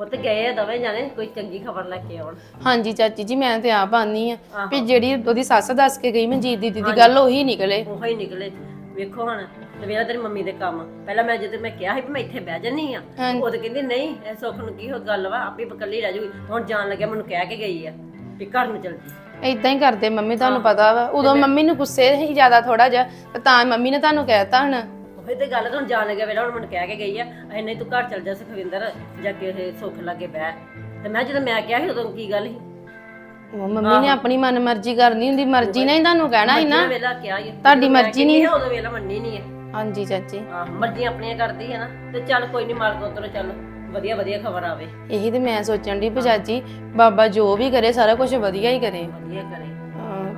ਪੁੱਤ ਗਏ ਦੋਵੇਂ ਜਾਣੇ ਕੋਈ ਚੰਗੀ ਖਬਰ ਲੈ ਕੇ ਆਉਣ। ਹਾਂਜੀ ਚਾਚੀ ਜੀ ਮੈਂ ਤੇ ਆਪ ਆਨੀ ਆ ਵੀ ਜਿਹੜੀ ਉਹਦੀ ਸੱਸ ਦੱਸ ਕੇ ਗਈ ਮਨਜੀਤ ਦੀਦੀ ਦੀ ਗੱਲ ਉਹੀ ਨਿਕਲੇ। ਉਹੋ ਹੀ ਨਿਕਲੇ। ਵੇਖੋ ਹੁਣ ਤੇ ਤੇਰੀ ਮੰਮੀ ਦੇ ਕੰਮ। ਪਹਿਲਾਂ ਮੈਂ ਜਦੋਂ ਮੈਂ ਕਿਹਾ ਸੀ ਵੀ ਮੈਂ ਇੱਥੇ ਬਹਿ ਜੰਨੀ ਆ ਉਹ ਤਾਂ ਕਹਿੰਦੀ ਨਹੀਂ ਇਹ ਸੁੱਖ ਨੂੰ ਕੀ ਹੋ ਗੱਲ ਵਾ ਆਪੇ ਇਕੱਲੀ ਰਹਿ ਜੂਗੀ। ਹੁਣ ਜਾਣ ਲੱਗਿਆ ਮੈਨੂੰ ਕਹਿ ਕੇ ਗਈ ਆ ਵੀ ਘਰ ਨੂੰ ਚਲ ਜੀ। ਇਦਾਂ ਹੀ ਕਰਦੇ ਮੰਮੀ ਤੁਹਾਨੂੰ ਪਤਾ ਵਾ। ਉਦੋਂ ਮੰਮੀ ਨੂੰ ਗੁੱਸੇ ਹੀ ਜ਼ਿਆਦਾ ਥੋੜਾ ਜਿਹਾ ਤੇ ਤਾਂ ਮੰਮੀ ਨੇ ਤੁਹਾਨੂੰ ਕਹਿਤਾ ਹੁਣ। ਉਹੀ ਤੇ ਗੱਲ ਤਾਂ ਹੁਣ ਜਾਣ ਲੱਗਿਆ ਵੇਲਾ ਹੁਣ ਮੈਨੂੰ ਕਹਿ ਕੇ ਗਈ ਆ ਐ ਨਹੀਂ ਤੂੰ ਘਰ ਚਲ ਜਾ ਸੁਖਵਿੰਦਰ ਜਾ ਕੇ ਇਹ ਸੁੱਖ ਲਾਗੇ ਬਹਿ। ਤੇ ਮੈਂ ਜਦੋਂ ਮੈਂ ਕਿਹਾ ਸੀ ਉਦੋਂ ਕੀ ਗੱਲ ਸੀ? ਉਹ ਮੰਮੀ ਨੇ ਆਪਣੀ ਮਨ ਮਰਜ਼ੀ ਕਰਨੀ ਹੁੰਦੀ ਮਰਜ਼ੀ ਨਾਲ ਹੀ ਤੁਹਾਨੂੰ ਕਹਿਣਾ ਸੀ ਨਾ। ਵੇਲਾ ਕਿਹਾ ਹੀ ਤੁਹਾਡੀ ਮਰਜ਼ੀ ਨਹੀਂ। ਉਦੋਂ ਵੇਲਾ ਮੰਨੀ ਨਹੀਂ ਹੈ ਹਾਂਜੀ ਚਾਚੀ। ਆਹ ਮਰਜ਼ੀ ਆਪਣੀਆਂ ਕਰਦੀ ਹੈ ਨਾ। ਤੇ ਚੱਲ ਕੋਈ ਨਹੀਂ ਮਾਲਕ ਉਤਰੋ ਚੱਲ। ਵਧੀਆ ਵਧੀਆ ਖਬਰ ਆਵੇ। ਇਹੀ ਤੇ ਮੈਂ ਸੋਚਣ ਦੀ ਚਾਚੀ ਬਾਬਾ ਜੋ ਵੀ ਕਰੇ ਸਾਰਾ ਕੁਝ ਵਧੀਆ ਹੀ ਕਰੇ। ਵਧੀਆ ਕਰੇ।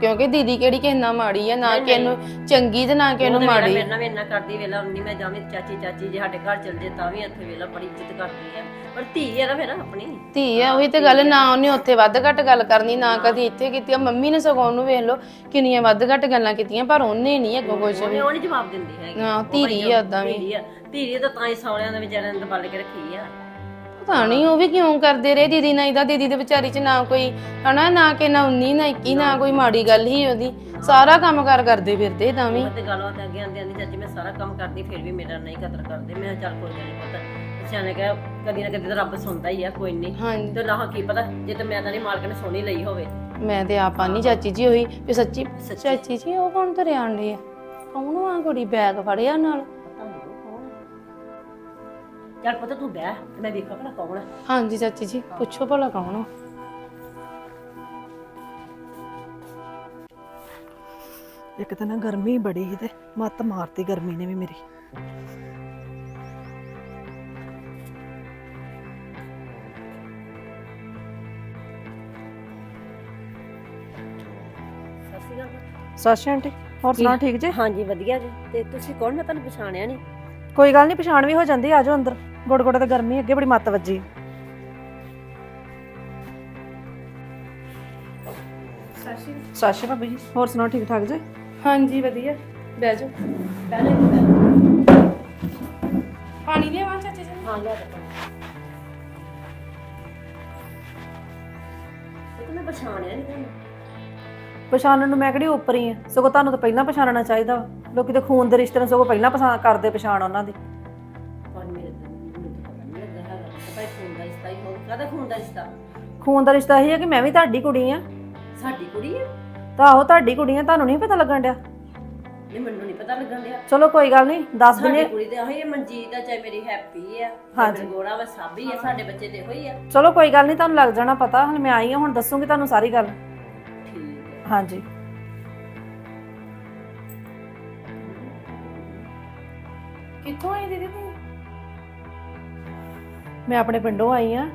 ਕਿਉਂਕਿ ਦੀਦੀ ਕਿਹੜੀ ਕਿਸੇ ਨਾਲ ਮਾੜੀ ਆ ਨਾ ਕਿਸੇ ਨੂੰ ਚੰਗੀ ਤੇ ਨਾ ਕਿਸੇ ਨੂੰ ਮਾੜੀ। ਮੇਰੇ ਨਾਲ ਵੀ ਇੰਨਾ ਕਰਦੀ ਵੇਲਾ ਉਨੀ ਮੈਂ ਜਾਵੇਂ ਚਾਚੀ ਚਾਚੀ ਜੇ ਸਾਡੇ ਘਰ ਚਲ ਜੇ ਤਾਂ ਵੀ ਇੱਥੇ ਵੇਲਾ ਬੜੀ ਇੱਜ਼ਤ ਕਰਦੀ ਹੈ ਪਰ ਧੀ ਹੈ ਨਾ ਫਿਰ ਆਪਣੀ। ਧੀ ਆ ਉਹੀ ਤੇ ਗੱਲ ਨਾ ਉਹਨੇ ਉੱਥੇ ਵੱਧ ਘੱਟ ਗੱਲ ਕਰਨੀ ਨਾ ਕਦੀ ਇੱਥੇ ਕੀਤੀ ਆ ਮੰਮੀ ਨੇ ਸਗੋਂ ਉਹਨੂੰ ਵੇਖ ਲਓ ਕਿੰਨੀਆਂ ਵੱਧ ਘੱਟ ਗੱਲਾਂ ਕੀਤੀਆਂ ਪਰ ਉਹਨੇ ਨਹੀਂ ਅੱਗੋਂ ਕੁਝ ਉਹਨੇ ਉਹ ਨਹੀਂ ਜਵਾਬ ਦਿੰਦੀ ਹੈਗੀ। ਹਾਂ ਧੀਰੀ ਆ ਓਦਾਂ ਵੀ। ਧੀਰੀ ਆ। ਧੀਰੀ ਤਾਂ ਤਾਂ ਹੀ ਸੌਲਿਆਂ ਦੇ ਵਿਚਾਰਿਆਂ ਨੇ ਦਬਲ ਕੇ ਰੱਖੀ ਆ। ਪਤਾ ਨਹੀਂ ਉਹ ਵੀ ਕਿਉਂ ਕਰਦੇ ਰਹੇ ਦੀਦੀ ਨਾਲ ਇਹਦਾ ਦੀਦੀ ਦੇ ਵਿਚਾਰੀ ਚ ਨਾ ਕੋਈ ਹਨਾ ਨਾ ਕਿ ਨਾ 19 ਨਾ 21 ਨਾ ਕੋਈ ਮਾੜੀ ਗੱਲ ਹੀ ਉਹਦੀ। ਸਾਰਾ ਕੰਮ ਕਾਰ ਕਰਦੇ ਫਿਰਦੇ ਤਾਂ ਵੀ ਮੈਂ ਤੇ ਗੱਲਬਾਤ ਅੱਗੇ ਆਂਦੀ ਆਂਦੀ ਚਾਚੀ ਮੈਂ ਸਾਰਾ ਕੰਮ ਕਰਦੀ ਫਿਰ ਵੀ ਮੇਰਾ ਨਹੀਂ ਕਦਰ ਕਰਦੇ। ਮੈਂ ਕਿਹਾ ਚੱਲ ਕੋਈ ਗੱਲ ਨਹੀਂ ਪੁੱਤ। ਸਿਆਣੇ ਕਿਹਾ ਕਦੀ ਨਾ ਕਦੀ ਤਾਂ ਰੱਬ ਸੁਣਦਾ ਹੀ ਆ ਕੋਈ ਨਹੀਂ ਹਾਂਜੀ। ਤੇ ਲਾਹ ਕੀ ਪਤਾ ਜੇ ਤੇ ਮੈਂ ਤਾਂ ਨਹੀਂ ਮਾਲਕ ਨੇ ਸੋਹਣੀ ਲਈ ਹੋਵੇ। ਮੈਂ ਤੇ ਆਪ ਆਨੀ ਚਾਚੀ ਜੀ ਹੋਈ ਵੀ ਸੱਚੀ ਚਾਚੀ ਜੀ ਉਹ ਕੌਣ ਤੁਰੇ ਆਂਦੇ ਆ? ਕੌਣ ਆ ਕੁੜੀ ਬੈਗ ਫੜਿਆ ਨਾਲ? ਚੱਲ ਪੁੱਤ ਤੂੰ ਬਹਿ ਤੇ ਮੈਂ ਵੇਖਾਂ ਭਲਾ ਕੌਣ ਆ। ਹਾਂਜੀ ਚਾਚੀ ਜੀ ਪੁੱਛੋ ਭਲਾ ਕੌਣ ਆ। ਇੱਕ ਤਾਂ ਨਾ ਗਰਮੀ ਬੜੀ ਸੀ ਤੇ ਮੱਤ ਮਾਰਤੀ ਗਰਮੀ ਨੇ ਵੀ ਮੇਰੀ। ਸਤਿ ਸ਼੍ਰੀ ਅਕਾਲ ਸਤਿ ਸ਼੍ਰੀ ਆਂਟੀ ਹੋਰ ਸੁਣਾ ਠੀਕ। ਜੀ? ਹਾਂਜੀ ਵਧੀਆ ਜੀ। ਤੇ ਤੁਸੀਂ ਕੌਣ? ਮੈਂ ਤੁਹਾਨੂੰ ਪਛਾਣਿਆ ਨਹੀਂ। ਕੋਈ ਗੱਲ ਨਹੀਂ ਪਛਾਣ ਵੀ ਹੋ ਜਾਂਦੀ ਆ ਜਾਓ ਅੰਦਰ। ਗੋੜ ਗੋੜ ਤੇ ਗਰਮੀ ਅੱਗੇ ਬੜੀ ਮੱਤ ਵੱਜੀ। ਸਤਿ ਸ਼੍ਰੀ ਭਾਬੀ ਜੀ ਹੋਰ ਸੁਣਾਓ ਠੀਕ ਠਾਕ ਜੀ? ਹਾਂਜੀ ਵਧੀਆ। ਬਹਿ ਜਾਓ। ਪਾਣੀ ਲਿਆਵਾਂ ਚਾਚੀ ਜੀ। ਹਾਂ ਲਿਆ ਦੇ ਮੈਂ ਪਛਾਣਿਆ ਨਹੀਂ ਤੁਹਾਨੂੰ। ਪਛਾਣਨ ਨੂੰ ਮੈਂ ਕਿਹੜੀ ਉੱਪਰ ਹੀ ਆ? ਸਗੋਂ ਤੁਹਾਨੂੰ ਤਾਂ ਪਹਿਲਾਂ ਪਛਾਣਨਾ ਚਾਹੀਦਾ। ਲੋਕੀ ਤਾਂ ਖੂਨ ਦੇ ਰਿਸ਼ਤੇ ਨੂੰ ਸਗੋਂ ਪਹਿਲਾਂ ਪਛਾਣ ਕਰਦੇ ਪਛਾਣ ਉਹਨਾਂ ਦੀ। ਕਾਹਦਾ ਖੂਨ ਦਾ ਰਿਸ਼ਤਾ। ਖੂਨ ਦਾ ਰਿਸ਼ਤਾ ਇਹ ਹੈ ਕਿ ਮੈਂ ਵੀ ਤੁਹਾਡੀ ਕੁੜੀ ਆ। ਸਾਡੀ ਕੁੜੀ ਹੈ ਤਾਂ ਆਹੋ ਤੁਹਾਡੀ ਕੁੜੀ ਆ ਤੁਹਾਨੂੰ ਨਹੀਂ ਪਤਾ ਲੱਗਣ ਡਿਆ। ਨਹੀਂ ਮੈਨੂੰ ਨਹੀਂ ਪਤਾ ਲੱਗਣ ਡਿਆ। ਚਲੋ ਕੋਈ ਗੱਲ ਨਹੀਂ ਦੱਸ ਸਾਡੀ ਦਿਨੇ ਕੁੜੀ ਤੇ ਆਹੀ ਹੈ ਮਨਜੀਤ ਆ ਚਾਹੇ ਮੇਰੀ ਹੈਪੀ ਆ ਹਾਂਜੀ। ਗੋੜਾ ਵਾ ਸਾਬੀ ਆ ਸਾਡੇ ਬੱਚੇ ਤੇ ਹੋਈ ਆ। ਚਲੋ ਕੋਈ ਗੱਲ ਨਹੀਂ ਤੁਹਾਨੂੰ ਲੱਗ ਜਾਣਾ ਪਤਾ ਹੁਣ ਮੈਂ ਆਈ ਹਾਂ ਹੁਣ ਦੱਸੂਗੀ ਤੁਹਾਨੂੰ ਸਾਰੀ ਗੱਲ। ਠੀਕ ਹੈ ਹਾਂਜੀ। ਕਿੱਥੋਂ ਆਈ ਦੀਦੀ ਤੁਸੀਂ ਮੈਂ ਆਪਣੇ ਪਿੰਡੋਂ ਆਈ ਆ।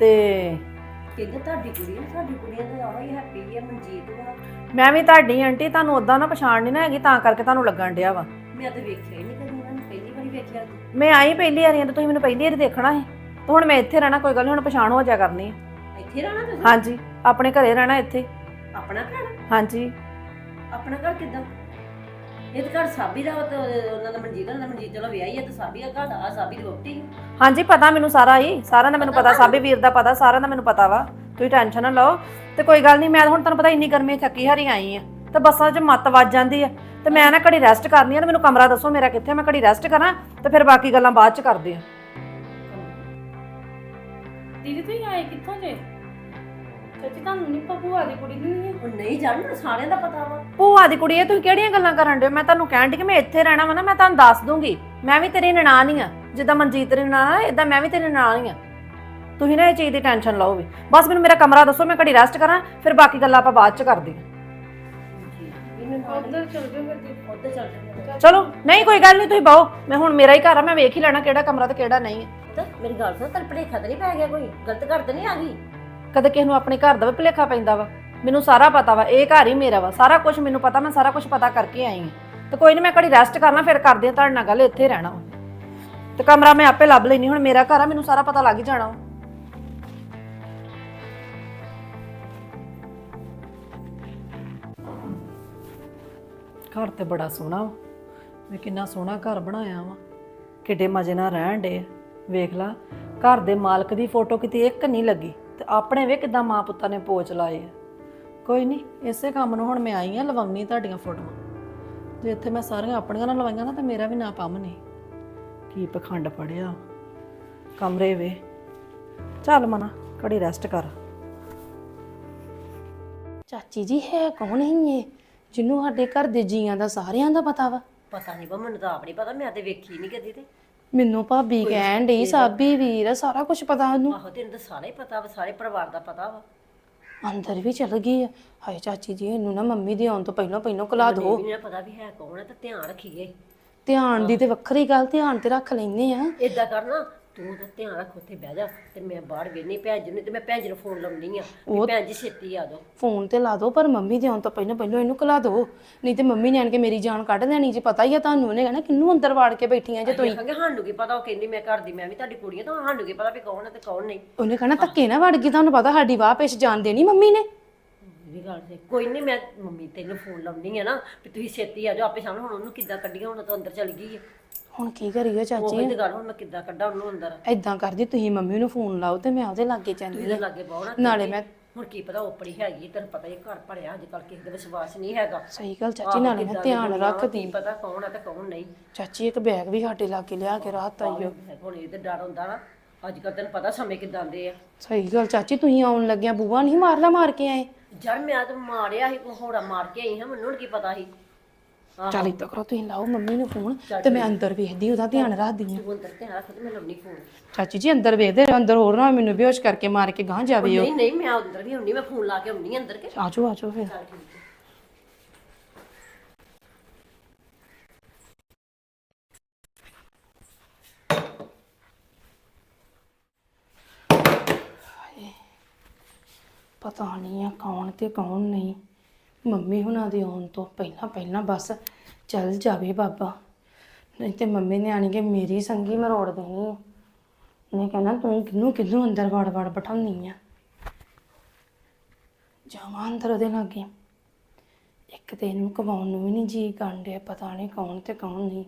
ਤੇ ਕਹਿੰਦੇ ਤੁਹਾਡੀ ਕੁੜੀ ਸਾਡੀ ਕੁੜੀਆਂ ਤੇ ਆਹੀ ਹੈਪੀ ਆ ਮਨਜੀਤ ਵਾ ਮੈਂ ਵੀ ਤੁਹਾਡੀ ਆਂਟੀ ਤੁਹਾਨੂੰ ਉਦਾਂ ਨਾ ਪਛਾਣ ਨਹੀਂ ਨਾ ਹੈਗੀ ਤਾਂ ਕਰਕੇ ਤੁਹਾਨੂੰ ਲੱਗਣ ਡਿਆ ਵਾ। ਮੈਂ ਤਾਂ ਵੇਖਿਆ ਹੀ ਨਹੀਂ ਕਦੀ ਇਹਨਾਂ ਨੂੰ ਪਹਿਲੀ ਵਾਰੀ ਵੇਖਿਆ ਅੱਜ। ਮੈਂ ਆਈ ਪਹਿਲੀ ਵਾਰੀ ਆ ਤੇ ਤੁਸੀਂ ਮੈਨੂੰ ਪਹਿਲੀ ਵਾਰੀ ਦੇਖਣਾ ਸੀ। ਤੇ ਹੁਣ ਮੈਂ ਇੱਥੇ ਰਹਿਣਾ ਕੋਈ ਗੱਲ ਨਹੀਂ ਹੁਣ ਪਛਾਣ ਹੋ ਜਾ ਕਰਨੀ ਆ। ਇੱਥੇ ਰਹਿਣਾ ਤੁਸੀਂ? ਹਾਂਜੀ ਆਪਣੇ ਘਰੇ ਰਹਿਣਾ ਇੱਥੇ। ਆਪਣਾ ਘਰ? ਹਾਂਜੀ। ਆਪਣਾ ਘਰ ਕਿੱਦਾਂ? ਇਹ ਤਾਂ ਘਰ ਸਾਬੀ ਦਾ ਵਾ ਤੇ ਉਹਨਾਂ ਦਾ ਮਨਜੀਤ ਦਾ ਮਨਜੀਤ ਚਲੋ ਵਿਆਹੀ ਹੈ ਤੇ ਸਾਬੀ ਦਾ ਘਰ ਆ ਸਾਬੀ ਦੀ ਵੋਟੀ ਹਾਂਜੀ ਪਤਾ ਮੈਨੂੰ ਸਾਰਾ ਹੀ। ਸਾਰਿਆਂ ਦਾ ਮੈਨੂੰ ਪਤਾ ਸਾਬੀ ਵੀਰ ਦਾ ਪਤਾ ਸਾਰਿਆਂ ਦਾ ਮੈਨੂੰ ਪਤਾ ਵਾ। ਤੁਸੀਂ ਟੈਨਸ਼ਨ ਨਾ ਲਓ। ਤੇ ਕੋਈ ਗੱਲ ਨਹੀਂ ਮੈਂ ਹੁਣ ਤੁਹਾਨੂੰ ਪਤਾ ਇੰਨੀ ਗਰਮੀ 'ਚ ਥੱਕੀ ਹਾਰੀ ਆਈ ਆ। ਤੇ ਬੱਸਾਂ 'ਚ ਮੱਤ ਵੱਜ ਜਾਂਦੀ ਆ। ਤੇ ਮੈਂ ਨਾ ਘੜੀ ਰੈਸਟ ਕਰਨੀ ਆ ਤੇ ਮੈਨੂੰ ਕਮਰਾ ਦੱਸੋ ਮੇਰਾ ਕਿੱਥੇ ਆ, ਮੈਂ ਘੜੀ ਰੈਸਟ ਕਰਾਂ ਤੇ ਫਿਰ ਬਾਕੀ ਗੱਲਾਂ ਬਾਅਦ 'ਚ ਕਰਦੇ ਆ। ਦੀਦੀ ਤੁਸੀਂ ਆਏ ਕਿੱਥੋਂ ਜੇ? ਚਾਚੀ ਤੁਹਾਨੂੰ ਨਹੀਂ ਭੂਆ ਦੀ ਕੁੜੀ ਨਹੀਂ ਹੈ? ਹੁਣ ਨਹੀਂ ਜਾਣਦਾ ਸਾਰਿਆਂ ਦਾ ਪਤਾ ਵਾ। ਭੂਆ ਦੀ ਕੁੜੀ ਐ ਤੁਸੀਂ ਕਿਹੜੀਆਂ ਗੱਲਾਂ ਕਰਨ ਡਏ ਹੋ? ਮੈਂ ਤੁਹਾਨੂੰ ਕਹਿਣ ਡਈ ਕਿ ਮੈਂ ਇੱਥੇ ਰਹਿਣਾ ਵਾ ਨਾ ਮੈਂ ਤੁਹਾਨੂੰ ਦੱਸ ਦੂੰਗੀ। ਮੈਂ ਵੀ ਤੇਰੀ ਨਨਾਣ ਹੀ ਆ। ਜਿੱਦਾਂ ਮਨਜੀਤ ਤੇਰੀ ਨਨਾਣ ਆ ਇਦਾਂ ਮੈਂ ਵੀ ਤੇਰੀ ਨਨਾਣ ਹੀ ਆ। ਤੁਸੀਂ ਨਾ ਇਹ ਚੀਜ਼ ਦੀ ਟੈਨਸ਼ਨ ਲਓ ਵੀ। ਬਸ ਮੈਨੂੰ ਮੇਰਾ ਕਮਰਾ ਦੱਸੋ ਮੈਂ ਘੜੀ ਰੈਸਟ ਕਰਾਂ ਫਿਰ ਬਾਕੀ ਗੱਲਾਂ ਆਪਾਂ ਬਾਅਦ 'ਚ ਕਰਦੇ ਹਾਂ। ਉੱਧਰ ਚਲ ਜਾਓ ਫਿਰ ਦੀਦੀ। ਉੱਧਰ ਚੱਲ ਜਾਂਦੇ ਚਲੋ ਨਹੀਂ ਕੋਈ ਗੱਲ ਨਹੀਂ ਤੁਸੀਂ ਬਾਓ ਮੈਂ ਹੁਣ ਮੇਰਾ ਹੀ ਘਰ ਆ ਮੈਂ ਵੇਖ ਹੀ ਲੈਣਾ ਕਿਹੜਾ ਕਮਰਾ ਤੇ ਕਿਹੜਾ ਨਹੀਂ ਹੈ ਤਾਂ ਮੇਰੀ ਗੱਲ ਸੁਣ ਤੇਰੇ ਭਲੇਖਾ ਤਾਂ ਨਹੀਂ ਪੈ ਗਿਆ ਕੋਈ? ਗਲਤ ਘਰ ਤਾਂ ਨਹੀਂ ਆ ਗਈ? ਕਦੇ ਕਿਸੇ ਨੂੰ ਆਪਣੇ ਘਰ ਦਾ ਵੀ ਭੁਲੇਖਾ ਪੈਂਦਾ ਵਾ। ਮੈਨੂੰ ਸਾਰਾ ਪਤਾ ਵਾ, ਇਹ ਘਰ ਹੀ ਮੇਰਾ ਵਾ। ਸਾਰਾ ਕੁਝ ਮੈਨੂੰ ਪਤਾ, ਮੈਂ ਸਾਰਾ ਕੁਝ ਪਤਾ ਕਰਕੇ ਆਈ ਹਾਂ। ਤੇ ਕੋਈ ਨਹੀਂ ਮੈਂ ਘੜੀ ਰੈਸਟ ਕਰਨਾ, ਫਿਰ ਕਰਦੇ ਆ ਤੁਹਾਡੇ ਨਾਲ ਗੱਲ, ਇੱਥੇ ਰਹਿਣਾ ਵਾ। ਤੇ ਕਮਰਾ ਮੈਂ ਆਪੇ ਲੱਭ ਲੈਣੀ ਹੁਣ ਮੇਰਾ ਘਰ ਆ, ਮੈਨੂੰ ਸਾਰਾ ਪਤਾ ਲੱਗ ਹੀ ਜਾਣਾ ਵਾ। ਘਰ ਤੇ ਬੜਾ ਸੋਹਣਾ ਵਾ। ਮੈਂ ਕਿੰਨਾ ਸੋਹਣਾ ਘਰ ਬਣਾਇਆ ਵਾ। ਕਿੱਡੇ ਮਜ਼ੇ ਨਾਲ ਰਹਿਣ ਡੇ ਵੇਖ ਲਾ, ਘਰ ਦੇ ਮਾਲਕ ਦੀ ਫੋਟੋ ਕਿਤੇ ਇੱਕ ਨਹੀਂ ਲੱਗੀ। ਤੇ ਆਪਣੇ ਵੇ ਕਿਦਾਂ ਮਾਂ ਪੁੱਤਾਂ ਨੇ ਪੋਚ ਲਾਏ ਆ। ਕੋਈ ਨਹੀਂ ਇਸੇ ਕੰਮ ਨੂੰ ਹੁਣ ਮੈਂ ਆਈ ਆ ਲਵਾਉਣੀ ਤੁਹਾਡੀਆਂ ਫੋਟੋਆਂ। ਜੇ ਇੱਥੇ ਮੈਂ ਸਾਰੀਆਂ ਆਪਣੀਆਂ ਨਾਲ ਲਵਾਈਆਂ ਨਾ ਤੇ ਮੇਰਾ ਵੀ ਨਾਂ ਪੰਮ ਨਹੀਂ। ਕੀ ਪਖੰਡ ਪੜਿਆ। ਕਮਰੇ ਵੇ। ਚੱਲ ਮਨਾ ਘੜੀ ਰੈਸਟ ਕਰ। ਚਾਚੀ ਜੀ ਹੈ ਕੌਣ ਹੈ ਇਹ? ਜਿਹਨੂੰ ਸਾਡੇ ਘਰ ਦੇ ਜੀਆਂ ਦਾ ਸਾਰਿਆਂ ਦਾ ਪਤਾ ਵਾ। ਪਤਾ ਨਹੀਂ ਬਾ ਮੈਨੂੰ ਤਾਂ ਆਪ ਨਹੀਂ ਪਤਾ ਮੈਂ ਤੇ ਵੇਖੀ ਨਹੀਂ ਕਦੀ ਤੇ। ਮੈਨੂੰ ਭਾਬੀ ਕਹਿਣ ਡਈ ਸਾਬੀ ਵੀਰ ਸਾਰਾ ਕੁਝ ਪਤਾ ਉਹਨੂੰ। ਆਹੋ ਤੈਨੂੰ ਤਾਂ ਸਾਰਾ ਹੀ ਪਤਾ ਵਾ ਸਾਰੇ ਪਰਿਵਾਰ ਦਾ ਪਤਾ ਵਾ। ਅੰਦਰ ਵੀ ਚਲ ਗਈ ਆ। ਹਾਏ ਚਾਚੀ ਜੀ ਇਹਨੂੰ ਨਾ ਮੰਮੀ ਦੇ ਆਉਣ ਤੋਂ ਪਹਿਲਾਂ ਪਹਿਲਾਂ ਕਲਾ ਮੈਨੂੰ ਦੋ। ਨਹੀਂ ਪਤਾ ਵੀ ਹੈ ਕੌਣ ਹੈ ਤਾਂ ਧਿਆਨ ਰੱਖੀਏ। ਧਿਆਨ ਦੀ ਤੇ ਵੱਖਰੀ ਗੱਲ ਧਿਆਨ ਤੇ ਰੱਖ ਲੈਨੇ ਆ। ਏਦਾਂ ਕਰਨਾ ਤੂੰ ਤਾਂ ਧਿਆਨ ਰੱਖ ਉੱਥੇ ਬਹਿ ਜਾ ਤੇ ਮੈਂ ਬਾਹਰ ਵੇਨੀ ਭੈਣ ਜੀ ਨੂੰ ਤੇ ਮੈਂ ਭੈਣ ਜੀ ਨੂੰ ਫੋਨ ਲਾਉਣੀ ਆ ਭੈਣ ਜੀ ਛੇਤੀ ਆ ਜਾਓ। ਫੋਨ ਤੇ ਲਾ ਦੋ ਪਰ ਮੰਮੀ ਦੇ ਆਉਣ ਤੋਂ ਪਹਿਲਾਂ ਪਹਿਲਾਂ ਇਹਨੂੰ ਕਲਾ ਦੋ। ਨਹੀਂ ਤੇ ਮੰਮੀ ਨੇ ਆਣ ਕੇ ਮੇਰੀ ਜਾਨ ਕੱਢ ਲੈਣੀ ਜੀ ਪਤਾ ਹੀ ਆ ਤੁਹਾਨੂੰ ਉਹਨੇ ਕਹਿਣਾ ਕਿੰਨੂੰ ਅੰਦਰ ਵਾੜ ਕੇ ਬੈਠੀਆਂ ਜੇ ਤੁਸੀਂ? ਦੇਖਾਂਗੇ ਸਾਨੂੰ ਕੀ ਪਤਾ ਉਹ ਕਹਿੰਦੀ ਮੈਂ ਘਰ ਦੀ ਮੈਂ ਵੀ ਤੁਹਾਡੀ ਕੁੜੀ ਆ ਤਾਂ ਸਾਨੂੰ ਕੀ ਪਤਾ ਵੀ ਕੌਣ ਹੈ ਤੇ ਕੌਣ ਨਹੀਂ। ਉਹਨੇ ਕਹਿਣਾ ਧੱਕੇ ਨਾ ਵੜ ਗਈ ਤੁਹਾਨੂੰ ਪਤਾ ਸਾਡੀ ਵਾਹ ਪੇਸ਼ ਜਾਣ ਦੇਣੀ ਮੰਮੀ ਨੇ। ਇਹ ਵੀ ਗੱਲ ਤੇ ਕੋਈ ਨਹੀਂ ਮੈਂ ਮੰਮੀ ਤੈਨੂੰ ਫੋਨ ਲਾਉਣੀ ਆ ਨਾ ਵੀ ਤੁਸੀਂ ਛੇਤੀ ਆ ਜਾਓ ਆਪੇ ਸਾਹਮਣੇ ਹੁਣ ਉਹਨੂੰ ਕਿੱਦਾਂ ਕੱਢੀਆਂ ਹੁਣ ਤਾਂ ਅੰਦਰ ਚਲੀ ਗਈ ਹੈ ਹੁਣ ਕੀ ਕਰੀਏ ਚਾਚੀ? ਉਹ ਤੇ ਗੱਲ ਹੁਣ ਮੈਂ ਕਿੱਦਾਂ ਕੱਢਾਂ ਉਹਨੂੰ ਅੰਦਰ? ਐਦਾਂ ਕਰਦੀ ਤੁਸੀਂ ਮੰਮੀ ਨੂੰ ਫੋਨ ਲਾਓ ਤੇ ਮੈਂ ਉਹਦੇ ਲਾਗੇ ਜਾਂਦੀ ਇਹਦੇ ਲਾਗੇ ਪਾਉਣਾ ਨਾਲੇ ਮੈਂ ਹੁਣ ਕੀ ਪਤਾ ਉਪਰੀ ਹੈਗੀ ਤੈਨੂੰ ਪਤਾ ਹੀ ਘਰ ਭਰਿਆ ਅੱਜ ਕੱਲ ਕਿਸੇ ਦਾ ਵਿਸ਼ਵਾਸ ਨਹੀਂ ਹੈਗਾ। ਸਹੀ ਗੱਲ ਚਾਚੀ ਨਾਲੇ ਮੈਂ ਧਿਆਨ ਰੱਖਦੀ। ਕੀ ਪਤਾ ਕੌਣ ਆ ਤੇ ਕੌਣ ਨਹੀਂ। ਚਾਚੀ ਇੱਕ ਬੈਗ ਵੀ ਸਾਡੇ ਲਾਗੇ ਲਿਆ ਕੇ ਰਾਤ ਆਈਓ ਹੁਣ ਇਹ ਤੇ ਡਰ ਹੁੰਦਾ ਨਾ ਅੱਜ ਕੱਲ ਤੈਨੂੰ ਪਤਾ ਸਮੇਂ ਕਿਦਾਂ ਦੇ ਆ। ਸਹੀ ਗੱਲ ਚਾਚੀ ਤੁਸੀਂ ਆਉਣ ਲੱਗਿਆ ਬੂਆ ਨਹੀਂ ਮਾਰਲਾ ਮਾਰ ਕੇ ਆਏ? ਜਰ ਮੈਂ ਤਾਂ ਮਾਰਿਆ ਸੀ ਹੋੜਾ ਮਾਰ ਕੇ ਆਈ ਹਾਂ ਮੈਨੂੰ ਹੁਣ ਕੀ ਪਤਾ ਸੀ। ਚੱਲ ਇਦਾਂ ਕਰੋ ਤੁਸੀਂ ਲਾਓ ਮੰਮੀ ਨੂੰ ਫੋਨ ਤੇ ਮੈਂ ਅੰਦਰ ਵੇਖਦੀ ਉਹਦਾ ਧਿਆਨ ਰੱਖਦੀ ਆ ਤੂੰ ਅੰਦਰ ਤੇ ਰੱਖ ਤੇ ਮੈਂ ਲਾਉਣੀ ਫੋਨ ਚਾਚੀ ਜੀ ਅੰਦਰ ਵੇਖਦੇ ਰਹੋ, ਅੰਦਰ ਹੋਰ ਨਾ ਮੈਨੂੰ ਬੇਹੋਸ਼ ਕਰਕੇ ਮਾਰ ਕੇ ਗਾਂ ਜਾਵੇ ਉਹ ਨਹੀਂ ਨਹੀਂ ਮੈਂ ਅੰਦਰ ਵੀ ਹੁੰਨੀ ਮੈਂ ਫੋਨ ਲਾ ਕੇ ਹੁੰਨੀ ਅੰਦਰ ਕੇ। ਆਜੋ ਆਜੋ ਫਿਰ। ਚੱਲ ਠੀਕ ਹੈ ਪਤਾ ਨਹੀਂ ਆ ਕੌਣ ਤੇ ਕੌਣ ਨਹੀਂ। ਮੰਮੀ ਹੁਣਾਂ ਦੇ ਆਉਣ ਤੋਂ ਪਹਿਲਾਂ ਪਹਿਲਾਂ ਬਸ ਚੱਲ ਜਾਵੇ ਬਾਬਾ। ਨਹੀਂ ਤੇ ਮੰਮੀ ਨੇ ਆਣ ਕੇ ਮੇਰੀ ਸੰਗੀ ਮਰੋੜ ਦੇਣੀ ਆ। ਨੇ ਕਹਿਣਾ ਤੂੰ ਕਿੰਨੂੰ ਕਿੰਨੂੰ ਅੰਦਰ ਵੜ ਵੜ ਬਿਠਾਉਣੀ ਆ? ਜਾਵਾਂ ਅੰਦਰ ਉਹਦੇ ਲਾਗੇ। ਇੱਕ ਤੇ ਇਹਨੂੰ ਕਵਾਉਣ ਨੂੰ ਵੀ ਨਹੀਂ ਜੀ ਕਾਂਡੇ ਪਤਾ ਨਹੀਂ ਕੌਣ ਤੇ ਕੌਣ ਨਹੀਂ।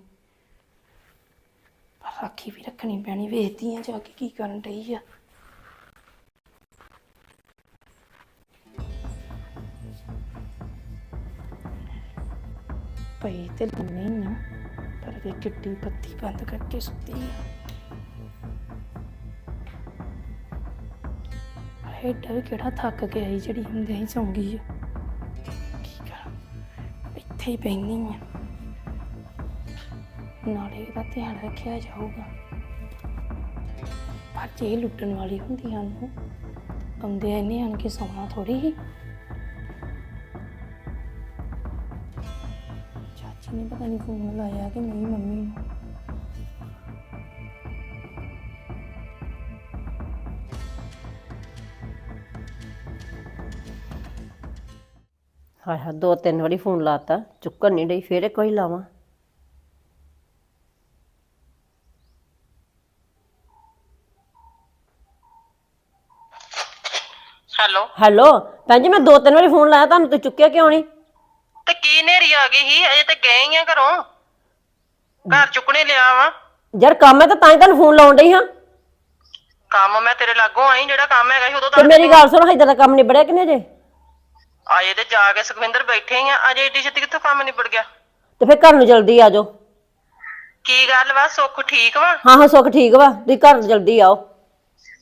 ਪਰ ਰਾਖੀ ਵੀ ਰੱਖਣੀ ਪੈਣੀ, ਵੇਖਦੀ ਆ ਜਾ ਕੇ ਕੀ ਕਰਨ ਡਈ ਆ। ਪਈ ਤੇ ਲੰਮੀ ਨਾ, ਪਰ ਵੇ ਕਿੱਡੀ ਬੱਤੀ ਬੰਦ ਕਰਕੇ ਸੁੱਤੀ। ਆ ਹੈਡਾ ਵੀ ਕਿਹੜਾ ਥੱਕ ਕੇ ਆਈ ਜਿਹੜੀ ਹੁੰਦੇ ਹੀ ਸੌਂ ਗਈ ਆ। ਕੀ ਕਰਾਂ, ਇੱਥੇ ਹੀ ਪੈਣੀ ਆ। ਨਾਲੇ ਇਹਦਾ ਧਿਆਨ ਰੱਖਿਆ ਜਾਊਗਾ। ਪਰ ਜੇ ਲੁੱਟਣ ਵਾਲੀ ਹੁੰਦੀ ਹਨ ਆਉਂਦੇ ਆ ਇਹਨੇ ਆਣ ਕੇ ਸੌਣਾ ਥੋੜੀ ਹੀ ਪਤਾ ਨਹੀਂ ਫੋਨ ਲਾਇਆ ਕਿ ਨਹੀਂ ਮੰਮੀ ਨੂੰ। ਹਾਏ ਹਾਏ ਦੋ ਤਿੰਨ ਵਾਰੀ ਫੋਨ ਲਾਤਾ ਚੁੱਕਣ ਨਹੀਂ ਡਈ ਫੇਰ ਕੋਈ ਲਾਵਾਂ। ਹੈਲੋ। ਹੈਲੋ ਭੈਣ ਜੀ ਮੈਂ ਦੋ ਤਿੰਨ ਵਾਰੀ ਫੋਨ ਲਾਇਆ ਤੁਹਾਨੂੰ ਤੇ ਚੁੱਕਿਆ ਕਿਉਂ ਨਹੀਂ ਕੀ ਨੇਰੀ ਆ ਗਈ ਸੀ? ਅਜੇ ਤੇ ਗਏ ਹੀ ਆ ਘਰੋਂ। ਘਰ ਚੁੱਕਣੇ ਲਿਆ ਵਾ। ਯਾਰ ਕੰਮ ਹੈ ਤਾਂ ਤਾਂ ਹੀ ਤੁਹਾਨੂੰ ਫੋਨ ਲਾਉਣ ਡਈ ਹਾਂ। ਕੰਮ ਮੈਂ ਤੇਰੇ ਲਾਗੋਂ ਆਈ ਜਿਹੜਾ ਕੰਮ ਹੈਗਾ ਸੀ ਉਦੋਂ ਤੇ ਤਾਂ ਮੇਰੀ ਗੱਲ ਸੁਣੋ ਇਦਾਂ ਦਾ ਕੰਮ ਨਿਬੜਿਆ ਕਿ ਨਹੀਂ ਜੇ ਆਏ ਤੇ ਜਾ ਕੇ ਸੁਖਵਿੰਦਰ ਬੈਠੇ ਹੀ ਆ। ਅਜੇ ਏਡੀ ਛੇਤੀ ਕਿੱਥੋਂ ਕੰਮ ਨਿਬੜ ਗਿਆ? ਤੇ ਫਿਰ ਘਰ ਨੂੰ ਜਲਦੀ ਆ ਜਾਓ। ਕੀ ਗੱਲ ਵਾ? ਸੁੱਖ ਠੀਕ ਵਾ? ਹਾਂ ਹਾਂ ਸੁੱਖ ਠੀਕ ਵਾ। ਤੁਸੀਂ ਘਰ ਨੂੰ ਜਲਦੀ ਆਓ।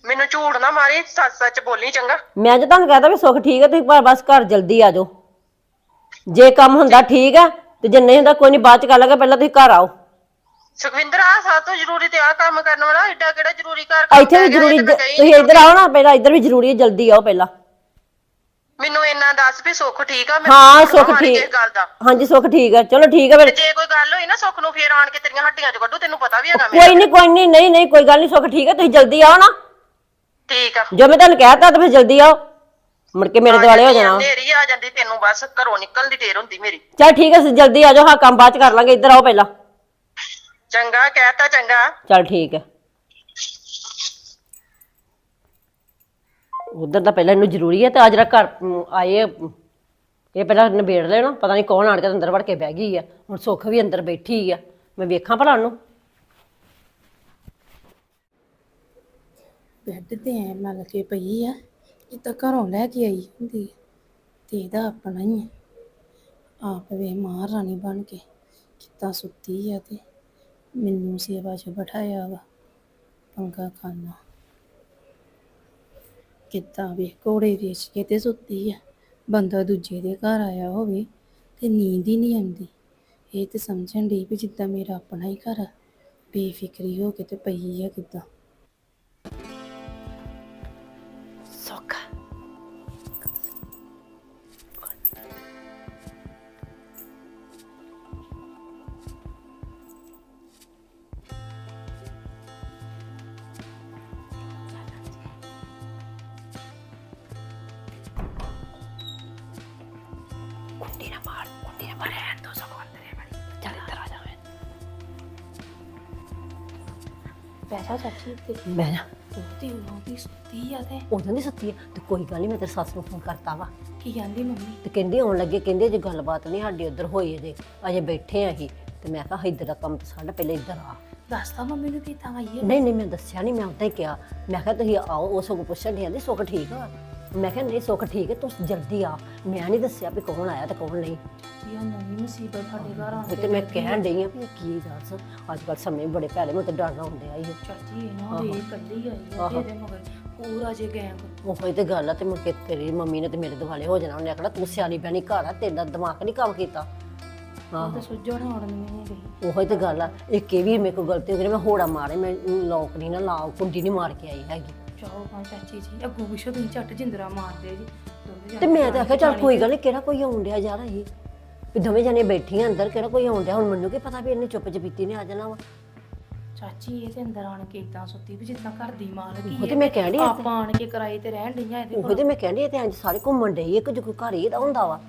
ਮੈਨੂੰ ਝੂਠ ਨਾ ਮਾਰੀ ਸੱਚ ਸੱਚ ਬੋਲੀ ਚੰਗਾ। ਮੈਂ ਜੇ ਤੁਹਾਨੂੰ ਕਹਤਾ ਵੀ ਸੁੱਖ ਠੀਕ ਹੈ ਤੁਸੀਂ ਪਰ ਬਸ ਘਰ ਜਲਦੀ ਆ ਜਾਓ। ਜੇ ਕੰਮ ਹੁੰਦਾ ਠੀਕ ਆ ਤੇ ਜੇ ਨਹੀਂ ਹੁੰਦਾ ਕੋਈ ਨਹੀਂ ਬਾਅਦ ਚ ਕਰ ਲਾਂਗੇ ਪਹਿਲਾਂ ਤੁਸੀਂ ਘਰ ਆਓ। ਸੁਖਵਿੰਦਰ ਆ ਸਭ ਤੋਂ ਜ਼ਰੂਰੀ ਤੇ ਆ ਕੰਮ ਕਰਨ ਵਾਲਾ ਏਡਾ ਕਿਹੜਾ ਜ਼ਰੂਰੀ ਘਰ ਕੰਮ ਇੱਥੇ ਵੀ ਜ਼ਰੂਰੀ ਇਹ ਤਾਂ ਮੈਂ ਗਈ ਤੁਸੀਂ ਇੱਧਰ ਆਓ ਨਾ ਪਹਿਲਾਂ ਇੱਧਰ ਵੀ ਜ਼ਰੂਰੀ ਹੈ ਜਲਦੀ ਆਓ ਪਹਿਲਾਂ। ਮੈਨੂੰ ਇੰਨਾ ਦੱਸ ਵੀ ਸੁੱਖ ਠੀਕ ਆ ਹਾਂ ਝੂਠ ਨਾ ਸੁੱਖ ਮਾਰੀ ਠੀਕ ਕਿਸੇ ਗੱਲ ਦਾ। ਹਾਂਜੀ ਸੁੱਖ ਠੀਕ ਹੈ ਚਲੋ ਠੀਕ ਹੈ ਫਿਰ। ਜੇ ਕੋਈ ਗੱਲ ਹੋਈ ਨਾ ਸੁੱਖ ਨੂੰ ਫੇਰ ਆਣ ਕੇ ਤੇਰੀਆਂ ਹੱਡੀਆਂ ਚ ਕੱਢੂ ਤੈਨੂੰ ਪਤਾ ਵੀ ਹੈਗਾ ਮੇਰਾ ਕੋਈ ਨਹੀਂ ਕੋਈ ਨਹੀਂ ਨਹੀਂ ਨਹੀਂ ਕੋਈ ਗੱਲ ਨਹੀਂ ਸੁੱਖ ਠੀਕ ਹੈ ਤੁਸੀਂ ਜਲਦੀ ਆਓ ਨਾ। ਠੀਕ ਆ। ਜੋ ਮੈਂ ਤੁਹਾਨੂੰ ਕਹਿਤਾ ਤਾਂ ਫਿਰ ਜਲਦੀ ਆਓ। ਮੁੜ ਕੇ ਮੇਰੇ ਦੁਆਲੇ ਹੋ ਜਾਣਾ। ਨੇਰੀ ਆ ਜਾਂਦੀ ਤੈਨੂੰ ਬਸ ਘਰੋਂ ਨਿਕਲਣ ਦੀ ਢੇਰ ਹੁੰਦੀ ਮੇਰੀ। ਚਲ ਠੀਕ ਹੈ ਜਲਦੀ ਆ ਜਾਓ ਹਾਂ ਕੰਮ ਬਾਅਦ ਚ ਕਰ ਲਾਂਗੇ ਇੱਧਰ ਆਓ ਪਹਿਲਾਂ। ਚੰਗਾ ਕਹਿਤਾ ਚੰਗਾ। ਚਲ ਠੀਕ ਹੈ ਉਧਰ ਤਾਂ ਪਹਿਲਾਂ ਇਹਨੂੰ ਜ਼ਰੂਰੀ ਹੈ ਤੇ ਆ ਜਿਹੜਾ ਘਰ ਅਮ, ਆਏ ਆ, ਅਮ, ਇਹ ਪਹਿਲਾਂ ਨਿਬੇੜ ਲੈਣਾ ਪਤਾ ਨਹੀਂ ਕੌਣ ਆਣ ਕੇ ਅੰਦਰ ਵੜ ਕੇ ਬਹਿ ਗਈ ਆ। ਹੁਣ ਸੁੱਖ ਵੀ ਅੰਦਰ ਬੈਠੀ ਆ। ਮੈਂ ਵੇਖਾਂ ਭਲਾ ਉਹਨੂੰ। ਬੈੱਡ ਤੇ ਐ ਮਲ ਕੇ ਪਈ ਆ। ਜਿੱਦਾਂ ਘਰੋਂ ਲੈ ਕੇ ਆਈ ਹੁੰਦੀ ਤੇ ਇਹਦਾ ਆਪਣਾ ਹੀ ਹੈ ਆਪ ਵੇ ਮਹਾਰਾਣੀ ਬਣ ਕੇ ਕਿੱਦਾਂ ਸੁੱਤੀ ਆ ਤੇ ਮੈਨੂੰ ਸੇਵਾ 'ਚ ਬਿਠਾਇਆ ਵਾ, ਪੰਗਾ ਖਾਨਾ। ਕਿੱਦਾਂ ਵੇ ਘੋੜੇ ਵੇਚ ਕੇ ਤੇ ਸੁੱਤੀ ਆ, ਬੰਦਾ ਦੂਜੇ ਦੇ ਘਰ ਆਇਆ ਹੋਵੇ ਤੇ ਨੀਂਦ ਹੀ ਨਹੀਂ ਆਉਂਦੀ। ਇਹ ਤੇ ਸਮਝਣ ਡਈ ਵੀ ਜਿੱਦਾਂ ਮੇਰਾ ਆਪਣਾ ਹੀ ਘਰ ਆ, ਬੇਫਿਕਰੀ ਹੋ ਕੇ ਤੇ ਪਈ ਆ ਕਿੱਦਾਂ। ਕੁੰਡੀ ਨਾ ਮਾਰ ਕੁੰਡੀ ਨਾ ਮਾਰੇ ਦੋ ਸਗੋਂ ਅੰਦਰ ਬੜੀ ਚੱਲ ਇੱਧਰ ਆ ਜਾਵੇ ਪੈਸਾ ਚਾਚੀ ਤੇ ਮੈਂ ਨਾ ਤੇ ਉਹ ਵੀ ਸੁੱਤੀ ਆ ਤੇ ਉਦੋਂ ਨਹੀਂ ਸੁੱਤੀ ਆ ਤੇ ਕੋਈ ਗੱਲ ਨਹੀਂ ਮੈਂ ਤੇਰੀ ਸੱਸ ਨੂੰ ਫੋਨ ਕਰਤਾ ਵਾ ਕੀ ਕਹਿੰਦੀ ਮੰਮੀ ਤੇ ਕਹਿੰਦੇ ਆਉਣ ਲੱਗੇ ਕਹਿੰਦੇ ਜੇ ਗੱਲਬਾਤ ਨਹੀਂ ਸਾਡੀ ਉੱਧਰ ਹੋਈ ਅਜੇ ਅਜੇ ਬੈਠੇ ਆ ਅਸੀਂ ਤੇ ਮੈਂ ਕਿਹਾ ਇੱਧਰ ਦਾ ਕੰਮ ਤਾਂ ਸਾਡਾ ਪਹਿਲੇ ਇੱਧਰ ਆ ਦੱਸਦਾ ਮੰਮੀ ਨੂੰ ਕੀਤਾ ਆਈ ਹੈ ਨਹੀਂ ਨਹੀਂ ਮੈਂ ਦੱਸਿਆ ਨਹੀਂ ਮੈਂ ਉਦਾਂ ਹੀ ਕਿਹਾ ਮੈਂ ਕਿਹਾ ਤੁਸੀਂ ਆਓ ਉਹ ਸਗੋਂ ਪੁੱਛਣ ਦੀ ਆਂਦੀ ਸੁੱਖ ਠੀਕ ਆ ਮੈਂ ਕਿਹਾ ਨਹੀਂ ਸੁੱਖ ਠੀਕ ਹੈ ਤੂੰ ਜਲਦੀ ਆ ਮੈਂ ਨਹੀਂ ਦੱਸਿਆ ਵੀ ਕੌਣ ਆਇਆ ਤੇ ਕੌਣ ਨਹੀਂ। ਉਹ ਨਵੀਂ ਮੁਸੀਬਤ ਸਾਡੇ ਘਰ ਆ ਤੇ ਮੈਂ ਕਹਿਣ ਡਈ ਆ ਵੀ ਇਹ ਕੀ ਦੱਸ ਅੱਜ ਕੱਲ ਸਮੇਂ ਬੜੇ ਭੈੜੇ ਮੈਨੂੰ ਤਾਂ ਡਰਨਾ ਹੁੰਦੇ ਆ ਇਹ ਚਾਚੀ ਇਹਨਾਂ ਦੇ ਇਕੱਲੀ ਆਈ ਹੈ ਤੇਰੇ ਮਗਰ ਪੂਰਾ ਜੇ ਗੈਂਗ। ਉਹੀ ਤੇ ਗੱਲ ਆ ਤੇ ਮੁੜ ਕੇ ਤੇਰੀ ਮੰਮੀ ਨੇ ਤੇ ਮੇਰੇ ਦਿਵਾਲੇ ਹੋ ਜਾਣਾ ਉਹਨੇ ਆਖਣਾ ਤੂੰ ਸਿਆਣੀ ਬੈਣੀ ਘਰ ਆ ਤੇਰਾ ਦਿਮਾਗ ਨਹੀਂ ਕੰਮ ਕੀਤਾ। ਉਹ ਤਾਂ ਸੁੱਜਣ ਹੋਣ ਨੂੰ ਨਹੀਂ ਗਈ। ਉਹੀ ਤੇ ਗੱਲ ਆ ਇੱਕ ਇਹ ਵੀ ਮੇਰੇ ਕੋਲ ਗਲਤੀ ਹੋ ਗਈ ਮੈਂ ਹੋੜਾ ਮਾਰੇ ਮੈਂ ਲੋਕ ਨਹੀਂ ਨਾ ਲਾ ਕੁੰਡੀ ਨਹੀਂ ਮਾਰ ਕੇ ਆਈ ਹੈਗੀ। ਚਾਹੋ ਹਾਂ ਚਾਚੀ ਜੀ। ਅੱਗੋਂ ਪਿੱਛੋਂ ਤੁਸੀਂ ਝੱਟ ਜਿੰਦਰਾ ਮਾਰਦੇ ਜੀ। ਦੋਵੇਂ ਤੇ ਮੈਂ ਤਾਂ ਆਖਿਆ ਚੱਲ ਕੋਈ ਗੱਲ ਨਹੀਂ ਕਿਹੜਾ ਕੋਈ ਆਉਣ ਡਿਆ ਜਾ ਰਹੀ ਵੀ ਦੋਵੇਂ ਜਣੇ ਬੈਠੀਆਂ ਅੰਦਰ ਕਿਹੜਾ ਕੋਈ ਆਉਣ ਡਿਆ? ਹੁਣ ਮੈਨੂੰ ਕੀ ਪਤਾ ਵੀ ਇਹਨੇ ਚੁੱਪ ਚਪੀਤੀ ਨੇ ਆ ਜਾਣਾ ਵਾ। ਚਾਚੀ ਇਹ ਤੇ ਅੰਦਰ ਆਣ ਕੇ ਇਦਾਂ ਸੁੱਤੀ ਵੀ ਜਿੱਦਾਂ ਘਰ ਦੀ ਮਾਲਕ ਹੀ ਉਹ ਤੇ ਮੈਂ ਕਹਿਣ ਡਈ ਆ ਆਪਾਂ ਆਣ ਕੇ ਕਿਰਾਏ ਤੇ ਰਹਿਣ ਡਈਆਂ ਇਹਦੇ ਉਹ ਤੇ ਮੈਂ ਕਹਿੰਦੀ ਆ ਤੇ ਅੱਜ ਸਾਰੇ ਘੁੰਮਣ ਡਈ ਇੱਕ ਜੋ ਕੋਈ ਘਰ ਇਹਦਾ ਹੁੰਦਾ ਵਾ।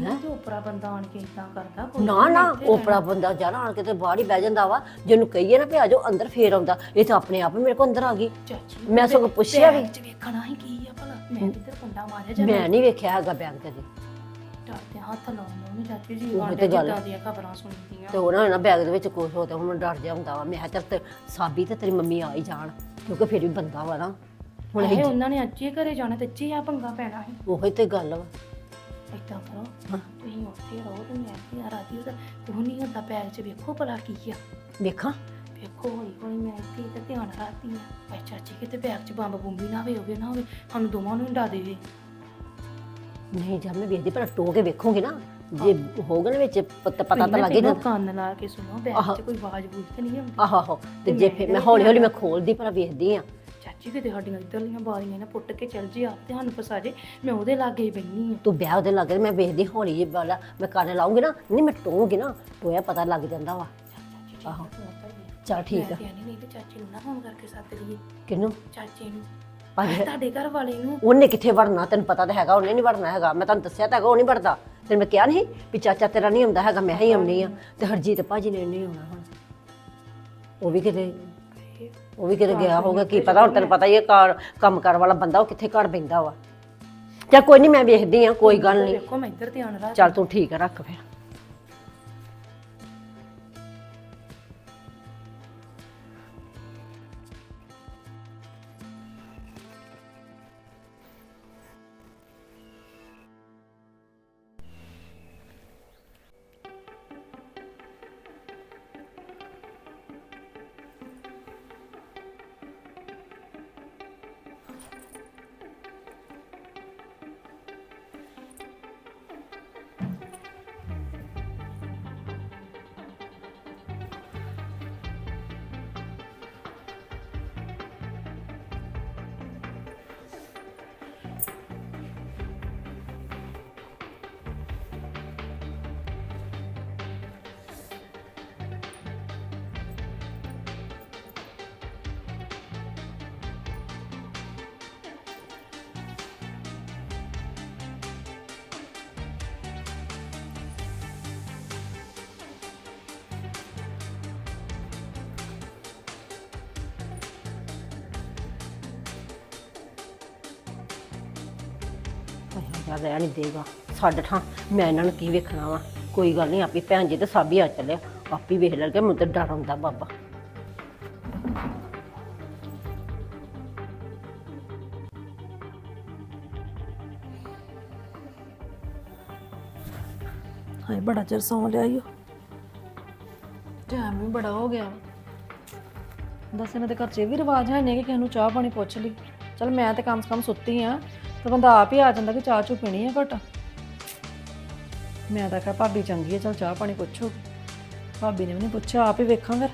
ਚਾਚੀ ਇਹ ਤੇ ਉਪਰਾ ਬੰਦਾ ਆਣ ਕੇ ਇਦਾਂ ਕਰਦਾ ਕੋਈ ਨਾ ਨਾ ਓਪਰਾ ਬੰਦਾ ਜਾਣਾ ਆਣ ਕੇ ਤੇ ਬਾਹਰ ਹੀ ਬਹਿ ਜਾਂਦਾ ਵਾ। ਜਿਹਨੂੰ ਕਹੀਏ ਨਾ ਵੀ ਆ ਜਾਓ ਅੰਦਰ ਫੇਰ ਆਉਂਦਾ। ਇਹ ਤਾਂ ਆਪਣੇ ਆਪ ਹੀ ਮੇਰੇ ਕੋਲ ਅੰਦਰ ਆ ਗਈ। ਚਾਚੀ ਮੈਂ ਸਗੋਂ ਪੁੱਛਿਆ ਵੀ ਬੈਗ 'ਚ ਵੇਖਣਾ ਹੀ ਕੀ ਆ ਭਲਾ। ਮੈਂ ਕਿੱਧਰ ਕੁੰਡਾ ਮਾਰਿਆ ਜਾਂ ਮੈਂ ਨਹੀਂ ਵੇਖਿਆ ਹੈਗਾ ਬਿਆਨ ਕਦੇ ਡਰਦੇ ਹੱਥ ਲਾਉਣ ਨੂੰ ਨੀ ਚਾਚੀ ਜੀ ਉਹੀ ਆਂਡੇ ਤੇ ਗੱਲ। ਜਿੱਦਾਂ ਦੀਆਂ ਖਬਰਾਂ ਸੁਣਦੀਆਂ। ਤੇ ਉਹ ਨਾ ਬੈਗ ਦੇ ਵਿੱਚ ਕੁਝ ਹੋ ਤੇ ਹੁਣ ਡਰ ਜਾ ਹੁੰਦਾ ਵਾ। ਮੈਂ ਕਿਹਾ ਚੱਲ ਤੇ ਸਾਬੀ ਤੇ ਤੇਰੀ ਮੰਮੀ ਆ ਹੀ ਜਾਣ ਕਿਉਂਕਿ ਫਿਰ ਵੀ ਬੰਦਾ ਵਾ ਨਾ। ਹੁਣ ਇਹ ਉਹਨਾਂ ਨੇ ਅੱਜ ਹੀ ਘਰੇ ਜਾਣਾ ਤੇ ਅੱਜ ਹੀ ਆ ਪੰਗਾ ਪੈਣਾ ਸੀ। ਉਹੀ ਤੇ ਗੱਲ ਵਾ। ਏਦਾਂ ਕਰੋ। ਤੁਸੀਂ ਉੱਥੇ ਰਹੋ ਤੇ ਮੈਂ ਇੱਥੇ ਆ ਰਾਤੀ ਉਹਦਾ ਤੂੰ ਨਹੀਂ ਹੁੰਦਾ ਬੈਗ 'ਚ ਵੇਖੋ ਭਲਾ ਕੀ ਆ। ਵੇਖਾਂ। ਵੇਖੋ ਹੌਲੀ ਹੌਲੀ ਮੈਂ ਇੱਥੇ ਤੇ ਧਿਆਨ ਰੱਖਦੀ ਆ ਐ ਚਾਚੀ ਕਿਤੇ ਬੈਗ 'ਚ ਬੰਬ ਬੁੰਬੀ ਨਾ ਹੋਵੇ ਹੋਵੇ ਨਾ ਹੋਵੇ ਸਾਨੂੰ ਦੋਵਾਂ ਨੂੰ ਡਾ ਦੇਵੇ। ਨਹੀਂ ਜਦ ਮੈਂ ਵੇਖਦੀ ਪਰ ਟੋ ਕੇ ਵੇਖੂਗੀ ਨਾ ਜੇ ਹੋਗਾ ਨਾ ਵਿੱਚ ਪਤਾ ਪਤਾ ਤਾਂ ਲੱਗੇ ਪਹਿਲਾਂ ਕੰਨ ਲਾ ਕੇ ਸੁਣੋ ਬੈਗ 'ਚ ਕੋਈ ਆਵਾਜ਼ ਬੂਝ ਤੇ ਨਹੀਂ ਆਉਂਦੀ। ਆਹੋ ਆਹੋ। ਤੇ ਜੇ ਫਿਰ ਮੈਂ ਹੌਲੀ ਹੌਲੀ ਮੈਂ ਖੋਲਦੀ ਪਰ ਵੇਖਦੀ ਆ ਚਾਚੀ ਕਿਤੇ ਸਾਡੀਆਂ ਇੱਧਰਲੀਆਂ ਬਾਰੀਆਂ ਨਾ ਪੁੱਟ ਕੇ ਚੱਲ ਜੇ ਆਪ ਤੇ ਸਾਨੂੰ ਫਸਾ ਜੇ ਮੈਂ ਉਹਦੇ ਲਾਗੇ ਹੀ ਬੈਣੀ ਆ ਤੂੰ ਵਿਆਹ ਉਹਦੇ ਲੱਗੇ ਮੈਂ ਵੇਖਦੀ ਹੌਲੀ ਜਿਹੀ ਵਾਲਾ ਮੈਂ ਕੰਨ ਲਾਉਂਗੀ ਨਾ ਨਹੀਂ ਮੈਂ ਟੋਂਗੀ ਨਾ ਟੋਇਆ ਪਤਾ ਲੱਗ ਜਾਂਦਾ ਵਾ। ਆਹੋ। ਚਲ ਠੀਕ ਆ। ਮੈਂ ਨਹੀਂ ਤੇ ਚਾਚੀ ਨੂੰ ਨਾ ਫੋਨ ਕਰਕੇ ਸੱਦ ਲਈਏ। ਕਿਨੂੰ ਚਾਚੇ ਨੂੰ। ਭਾਜੀ। ਤੁਹਾਡੇ ਘਰ ਵਾਲੇ ਨੂੰ। ਉਹਨੇ ਕਿੱਥੇ ਵੜਨਾ ਤੈਨੂੰ ਪਤਾ ਤਾਂ ਹੈਗਾ ਉਹਨੇ ਨਹੀਂ ਵੜਨਾ ਹੈਗਾ। ਮੈਂ ਤੁਹਾਨੂੰ ਦੱਸਿਆ ਤਾਂ ਹੈਗਾ ਉਹ ਨਹੀਂ ਵੜਦਾ। ਤੈਨੂੰ ਮੈਂ ਕਿਹਾ ਨਹੀਂ ਵੀ ਚਾਚਾ ਤੇਰਾ ਨਹੀਂ ਆਉਂਦਾ ਹੈਗਾ ਮੈਂ ਹੀ ਆਉਣੀ ਆ ਤੇ ਹਰਜੀਤ ਭਾਜੀ ਨੇ ਨਹੀਂ ਆਉਣਾ ਹੁਣ। ਉਹ ਵੀ ਕਿਤੇ ਉਹ ਵੀ ਕਿਤੇ ਗਿਆ ਹੋਊਗਾ ਕੀ ਪਤਾ? ਹੁਣ ਤੈਨੂੰ ਪਤਾ ਹੀ ਹੈ ਕਾਰ ਕੰਮ ਕਰਨ ਵਾਲਾ ਬੰਦਾ ਉਹ ਕਿੱਥੇ ਘਰ ਬੈਂਦਾ ਵਾ। ਚੱਲ ਕੋਈ ਨਹੀਂ ਮੈਂ ਵੇਖਦੀ ਆ ਕੋਈ ਗੱਲ ਨਹੀਂ ਦੇਖੋ ਮੈਂ ਇੱਧਰ ਧਿਆਨ ਰੱਖ ਚੱਲ ਤੂੰ ਠੀਕ ਰੱਖ ਫਿਰ। ਬੱਚਾ ਰਹਿ ਨਹੀਂ ਦੇਗਾ ਸਾਡੇ ਠਾਂ ਮੈਂ ਇਹਨਾਂ ਨੂੰ ਕੀ ਵੇਖਣਾ ਵਾ? ਕੋਈ ਗੱਲ ਨਹੀਂ ਆਪੀ ਭੈਣ ਜੀ ਤੇ ਸਾਬੀ ਆ ਚੱਲਿਆ। ਆਪੀ ਵੇਖ ਲੈ ਕੇ ਤਾਂ ਡਰ ਆਉਂਦਾ ਬਾਬਾ। ਹਾਏ ਬੜਾ ਚਿਰ ਸੌ ਲਿਆ ਈ ਟਾਈਮ ਵੀ ਬੜਾ ਹੋ ਗਿਆ ਦੱਸ ਇਹਨਾਂ ਦੇ ਘਰ 'ਚ ਇਹ ਵੀ ਰਿਵਾਜ ਹੈ ਨਹੀਂ ਕਿ ਕਿਸੇ ਨੂੰ ਚਾਹ ਪਾਣੀ ਪੁੱਛ ਲਈ। ਚਲ ਮੈਂ ਤੇ ਕਮ ਸੇ ਕਮ ਸੁੱਤੀ ਆ। ਤੇ ਬੰਦਾ ਆਪ ਹੀ ਆ ਜਾਂਦਾ ਕਿ ਚਾਹ ਚੂ ਪੀਣੀ ਆ ਘਟ। ਮੈਂ ਤਾਂ ਕਿਹਾ ਭਾਬੀ ਚੰਗੀ ਹੈ ਚਲ ਚਾਹ ਪਾਣੀ ਪੁੱਛੋ। ਭਾਬੀ ਨੇ ਵੀ ਨਹੀਂ ਪੁੱਛਿਆ, ਆਪ ਹੀ ਵੇਖਾਂ ਫਿਰ।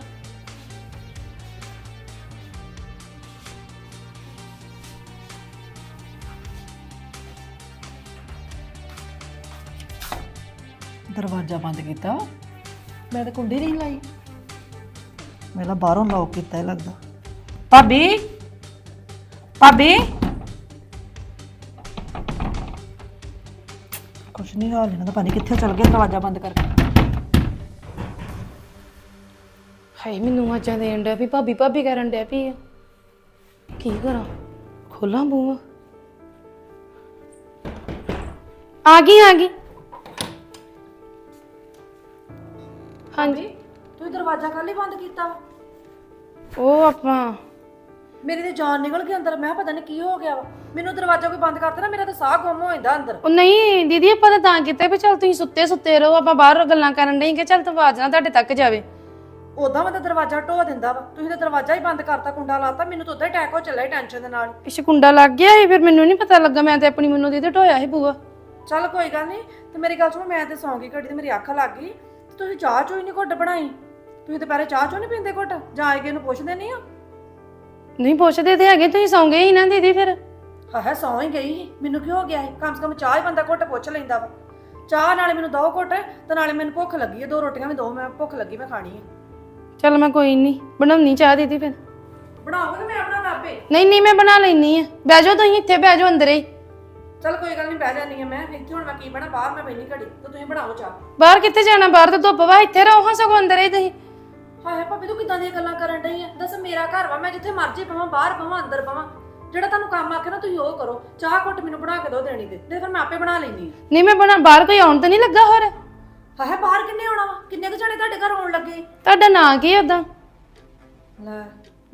ਦਰਵਾਜ਼ਾ ਬੰਦ ਕੀਤਾ। ਮੈਂ ਤਾਂ ਕੁੰਡੀ ਨਹੀਂ ਲਾਈ। ਮੇਰਾ ਬਾਹਰੋਂ ਲੌਕ ਕੀਤਾ ਹੀ ਲੱਗਦਾ। ਭਾਬੀ! ਭਾਬੀ! ਕੁਛ ਨਹੀਂ ਹਾਲ ਇਹਨਾਂ ਦਾ ਪਾਣੀ ਕਿੱਥੇ ਚਲ ਗਿਆ ਦਰਵਾਜ਼ਾ ਬੰਦ ਕਰਕੇ। ਹਾਏ ਮੈਨੂੰ ਆਜਾਂ ਦੇਣ ਡਿਆ ਵੀ ਭਾਬੀ ਭਾਬੀ ਕਰਨ ਡਿਆ ਪਈ ਆ। ਕੀ ਕਰਾਂ? ਖੋਲਾਂ ਬੂਹਾ? ਆ ਗਈ ਆ ਗਈ। ਹਾਂਜੀ। ਤੂੰ ਦਰਵਾਜ਼ਾ ਕੱਲ ਹੀ ਬੰਦ ਕੀਤਾ ਵਾ? ਉਹ ਆਪਾਂ ਮੇਰੀ ਤੇ ਜਾਨ ਨਿਕਲ ਗਈ ਅੰਦਰ ਮੈਂ ਕਿਹਾ ਪਤਾ ਨਹੀਂ ਕੀ ਹੋ ਗਿਆ ਵਾ। ਮੈਨੂੰ ਦਰਵਾਜ਼ਾ ਕੋਈ ਬੰਦ ਕਰਤਾ ਨਾ ਮੇਰਾ ਤਾਂ ਸਾਹ ਗੁੰਮ ਹੋ ਜਾਂਦਾ ਅੰਦਰ। ਉਹ ਨਹੀਂ ਦੀਦੀ ਆਪਾਂ ਤਾਂ ਤਾਂ ਕੀਤਾ ਵੀ ਚਲ ਤੁਸੀਂ ਸੁੱਤੇ ਸੁੱਤੇ ਰਹੋ ਆਪਾਂ ਬਾਹਰ ਗੱਲਾਂ ਕਰਨ ਡਏ ਕਿ ਚਲ ਤੂੰ ਆਵਾਜ਼ ਨਾ ਤੁਹਾਡੇ ਤੱਕ ਜਾਵੇ। ਉਦਾਂ ਮੈਂ ਤਾਂ ਦਰਵਾਜ਼ਾ ਢੋ ਦਿੰਦਾ ਵਾ ਤੁਸੀਂ ਤਾਂ ਦਰਵਾਜ਼ਾ ਹੀ ਬੰਦ ਕਰਤਾ ਕੁੰਡਾ ਲਾਤਾ ਮੈਨੂੰ ਤਾਂ ਉਦਾਂ ਹੀ ਅਟੈਕ ਹੋ ਚੱਲਿਆ ਟੈਨਸ਼ਨ ਦੇ ਨਾਲ। ਪਿੱਛੇ ਕੁੰਡਾ ਲੱਗ ਗਿਆ ਸੀ ਫਿਰ ਮੈਨੂੰ ਨਹੀਂ ਪਤਾ ਲੱਗਾ ਮੈਂ ਤੇ ਆਪਣੀ ਮੈਨੂੰ ਦੀਦੀ ਢੋਇਆ ਸੀ ਬੂਆ ਚੱਲ ਕੋਈ ਗੱਲ ਨਹੀਂ ਤੇ ਮੇਰੀ ਗੱਲ ਸੁਣੋ ਮੈਂ ਤੇ ਸੌਂ ਗਈ ਘੜੀ ਤੇ ਮੇਰੀ ਅੱਖ ਲੱਗ ਗਈ। ਤੇ ਤੁਸੀਂ ਚਾਹ ਚੋਂ ਹੀ ਨਹੀਂ ਘੁੱਟ ਬਣਾਈ? ਤੁਸੀਂ ਦੁਪਹਿਰੇ ਚਾਹ ਚੋਂ ਨਹੀਂ ਪੀਂਦੇ ਘੁੱਟ? ਜਾਂ ਆਏ ਗਏ ਨੂੰ ਪੁੱਛਦੇ ਨਹੀਂ ਆ? ਨਹੀਂ ਪੁੱਛਦੇ ਤੇ ਹੈਗੇ ਤੁਸੀਂ ਸੌਂ ਗਏ ਸੀ ਨਾ ਦੀਦੀ ਫਿਰ। ਹਾਂ ਹੈ ਸੌਂ ਹੀ ਗਈ। ਸੀ। ਮੈਨੂੰ ਕੀ ਹੋ ਗਿਆ ਹੈ ਕਮ ਸੇ ਕਮ ਚਾਹ ਹੀ ਬੰਦਾ ਘੁੱਟ ਪੁੱਛ ਲੈਂਦਾ ਵਾ। ਚਾਹ ਨਾਲੇ ਮੈਨੂੰ ਦੋ ਘੁੱਟ ਤੇ ਨਾਲੇ ਮੈਨੂੰ ਭੁੱਖ ਲੱਗੀ ਹੈ ਦੋ ਰੋਟੀਆਂ ਵੀ ਦੋ ਮੈਂ ਭੁੱਖ ਲੱਗੀ ਮੈਂ ਖਾਣੀ ਹੈ ਚਲ ਮੈਂ ਕੋਈ ਨਹੀਂ ਬਣਾਉਣੀ ਚਾਹ ਦੀਦੀ ਫਿਰ। ਬਣਾਓਗੇ ਕਿ ਮੈਂ ਬਣਾਉਣਾ ਆਪੇ। ਨਹੀਂ ਨਹੀਂ ਮੈਂ ਬਣਾ ਲੈਣੀ ਆ। ਬਹਿ ਜਾਓ ਤੁਸੀਂ ਇੱਥੇ ਬਹਿ ਜਾਓ ਅੰਦਰ ਹੀ। ਚੱਲ ਕੋਈ ਗੱਲ ਨਹੀਂ ਬਹਿ ਜਾਨੀ ਆ ਮੈਂ। ਇੱਥੇ ਹੁਣ ਮੈਂ ਕੀ ਬਣਾ ਬਾਹਰ ਮੈਂ ਬੈਣੀ ਘੜੀ ਤੇ ਤੁਸੀਂ ਬਣਾਓ ਚਾਹ। ਬਾਹਰ ਕਿੱਥੇ ਜਾਣਾ? ਬਾਹਰ ਤੇ ਧੁੱਪ ਵਾ ਇੱਥੇ ਰਹੋ ਹਾਂ ਸਗੋਂ ਅੰਦਰ ਹੀ ਤੁਸੀਂ। ਹਾਏ ਭਾਬੀ ਤੂੰ ਕਿਦਾਂ ਦੀਆਂ ਗੱਲਾਂ ਕਰਨ ਡਈ ਆ? ਦੱਸ ਮੇਰਾ ਘਰ ਵਾ ਮੈਂ ਜਿੱਥੇ ਮਰਜ਼ੀ ਪਵਾਂ ਬਾਹਰ ਪਵਾਂ ਅੰਦਰ ਪਵਾਂ। ਜਿਹੜਾ ਤੁਹਾਨੂੰ ਕੰਮ ਆਖੇ ਨਾ ਤੁਸੀਂ ਉਹ ਕਰੋ। ਚਾਹ ਘੁੱਟ ਮੈਨੂੰ ਬਣਾ ਕੇ ਦਿਓ ਦੇਣੀ ਤੇ ਤੇ ਫਿਰ ਮੈਂ ਆਪੇ ਬਣਾ ਲੈਣੀ ਨਹੀਂ ਮੈਂ ਬਣਾ ਬਾਹਰ ਕੋਈ ਆਉਣ ਤਾਂ ਨਹੀਂ ਲੱਗਾ ਹੋਰ? ਹਾਏ ਬਾਹਰ ਕਿੰਨੇ ਆਉਣਾ ਵਾ? ਕਿੰਨੇ ਕੁ ਜਣੇ ਤੁਹਾਡੇ ਘਰ ਆਉਣ ਲੱਗੇ? ਤੁਹਾਡਾ ਨਾਂ ਕੀ ਉਦਾਂ ਲੈ